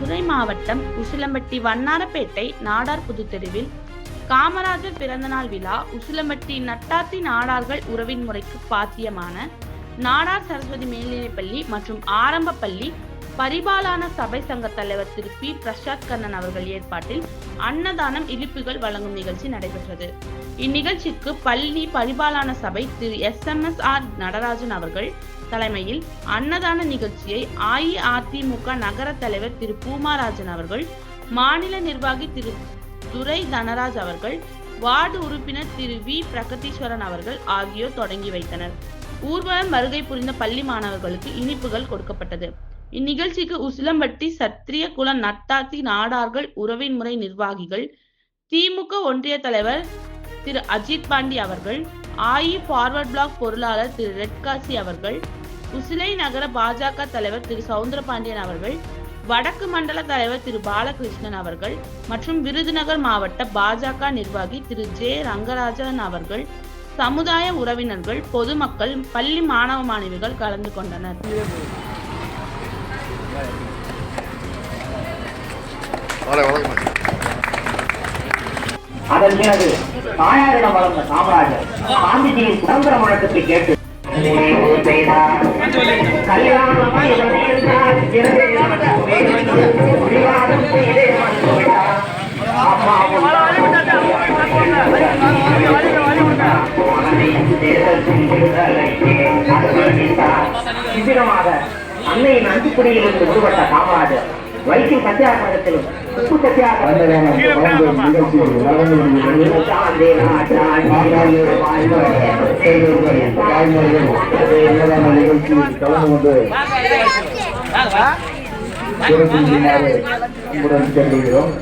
மதுரை மாவட்டம் உசிலம்பட்டி வண்ணாரப்பேட்டை நாடார் புதுத்தெருவில் காமராஜர் பிறந்தநாள் விழா உசிலம்பட்டி நட்டாத்தி நாடார்கள் உறவின் முறைக்கு பாத்தியமான நாடார் சரஸ்வதி மேல்நிலைப்பள்ளி மற்றும் ஆரம்ப பள்ளி பரிபாலான சபை சங்க தலைவர் திரு பி. பிரசாத் கண்ணன் அவர்கள் ஏற்பாட்டில் அன்னதானம் இனிப்புகள் வழங்கும் நிகழ்ச்சி நடைபெற்றது. இந்நிகழ்ச்சிக்கு பள்ளி பரிபாலான சபை திரு S. M. S. R. Natarajan அவர்கள் தலைமையில் அன்னதான நிகழ்ச்சியை அஇஅதிமுக நகர தலைவர் திரு. பூமாராஜன் அவர்கள் மாநில நிர்வாகி திரு. துரை தனராஜ் அவர்கள் வார்டு உறுப்பினர் திரு. வி. பிரகதீஸ்வரன் அவர்கள் ஆகியோர் தொடங்கி வைத்தனர். ஊர்வலம் வருகை புரிந்த பள்ளி மாணவர்களுக்கு இனிப்புகள் கொடுக்கப்பட்டது. இந்நிகழ்ச்சிக்கு உசிலம்பட்டி சத்திரிய குல நட்டாத்தி நாடார்கள் உறவின் முறை நிர்வாகிகள் திமுக ஒன்றிய தலைவர் திரு. அஜித் பாண்டி அவர்கள் ஆஇ ஃபார்வர்ட் பிளாக் பொருளாளர் திரு. ரெட்காசி அவர்கள் உசிலை நகர பாஜக தலைவர் திரு. சவுந்தரபாண்டியன் அவர்கள் வடக்கு மண்டல தலைவர் திரு. பாலகிருஷ்ணன் அவர்கள் மற்றும் விருதுநகர் மாவட்ட பாஜக நிர்வாகி திரு. ஜே. ரங்கராஜன் அவர்கள் சமுதாய உறவினர்கள் பொதுமக்கள் பள்ளி மாணவ மாணவிகள் கலந்து கொண்டனர். அதன் பிறகு தாயாரிடம் வளர்ந்த காமராஜர் காந்திஜியின் சுதந்திர முழக்கத்தை கேட்டு முடிவு செய்தார். கல்யாணம் அன்னையின் விடுபட்ட காமராஜர் வைக்கும் சத்தியாகிரகத்திலும் உப்பு சாந்தி நாட்டால் நிகழ்ச்சியில் கலந்து கொண்டு சிறப்பிக்குமாறு அன்புடன் கேட்டுக்கொள்கிறோம்